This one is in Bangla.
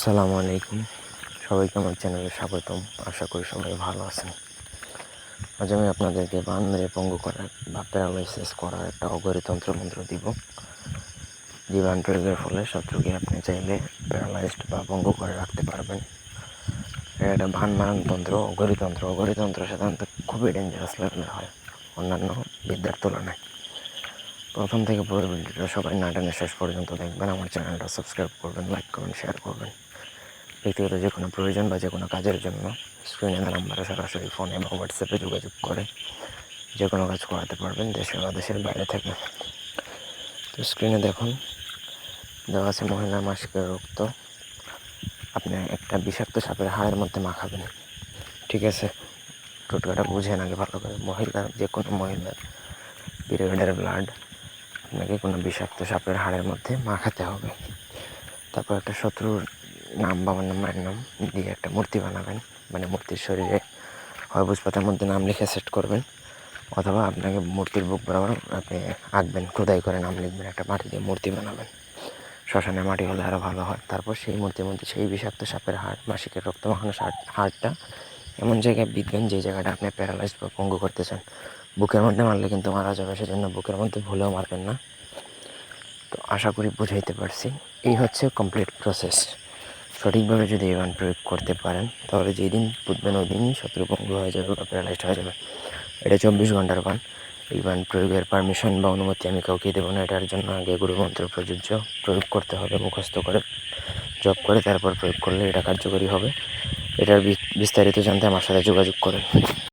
আসসালামু আলাইকুম। সবাইকে আমার চ্যানেলে স্বাগতম। আশা করি সবাই ভালো আছেন। আজ আমি আপনাদেরকে বান মেরে পঙ্গু করার বা প্যারালাইসিস করার একটা অগরিতন্ত্র মন্ত্র দিব। যে বান প্রয়োগের ফলে শত্রুকে আপনি চাইলে প্যারালাইজড বা পঙ্গু করে রাখতে পারবেন। এটা একটা ভান মারণ তন্ত্র অগরিতন্ত্র। অগরিতন্ত্র সাধারণত খুবই ডেঞ্জারাস লেভেলের হয়, অন্যান্য বিদ্যার তুলনায়। প্রথম থেকে পুরো ভিডিওটা সবাই না টেনে শেষ পর্যন্ত দেখবেন। আমার চ্যানেলটা সাবস্ক্রাইব করবেন লাইক করবেন শেয়ার করবেন। ব্যক্তিগত যে কোনো প্রয়োজন বা যে কোনো কাজের জন্য স্ক্রিনে নাম্বারে সরাসরি ফোনে বা হোয়াটসঅ্যাপে যোগাযোগ করে, যে কোনো কাজ করাতে পারবেন দেশে বা দেশের বাইরে থেকে। তো স্ক্রিনে দেখুন, দেওয়া আছে মহিলা মাসিকের রক্ত। আপনি একটা বিষাক্ত সাপের হাড়ের মধ্যে মাখাবেন। ঠিক আছে? টোটকাটা বুঝেন আগে ভালো করে। মহিলার যে কোনো মহিলার পিরিয়ডের ব্লাড আপনাকে কোনো বিষাক্ত সাপের হাড়ের মধ্যে মাখাতে হবে। তারপর একটা শত্রুর নাম বাবার নাম মায়ের নাম দিয়ে একটা মূর্তি বানাবেন মানে মূর্তির শরীরে হয়বুজ পাতার মধ্যে নাম লিখে সেট করবেন, অথবা আপনাকে মূর্তির বুক বরাবর আপনি আঁকবেন, খোদাই করে নাম লিখবেন, একটা মাটি দিয়ে মূর্তি বানাবেন। শ্মশানে মাটি হলে আরও ভালো হয়। তারপর সেই মূর্তির মধ্যে সেই বিষাক্ত সাপের হাড়, মাসিকের রক্ত মাখানো হাড়টা এমন জায়গায় বিঁধবেন যে জায়গাটা আপনি প্যারালাইজ বা পঙ্গু করতে চান, বুকের মধ্যে মারলে কিন্তু মারা যাবে, সেজন্য বুকের মধ্যে ভুলেও মারবেন না। তো আশা করি বুঝাইতে পারছি। এই হচ্ছে কমপ্লিট প্রসেস সঠিকভাবে যদি এই বান প্রয়োগ করতে পারেন, তাহলে যেই দিন বুধবেন ওই দিনই শত্রুপঙ্গু হয়ে যাবে বা প্যারালাইজড হয়ে যাবে। এটা চব্বিশ ঘণ্টার বান এই বান প্রয়োগের পারমিশন বা অনুমতি আমি কাউকে দেবো না। এটার জন্য আগে গুরুমন্ত্র প্রযোজ্য। প্রয়োগ করতে হবে, মুখস্থ করে জব করে, তারপর প্রয়োগ করলে এটা কার্যকরী হবে। এটার বিস্তারিত জানতে আমার সাথে যোগাযোগ করেন।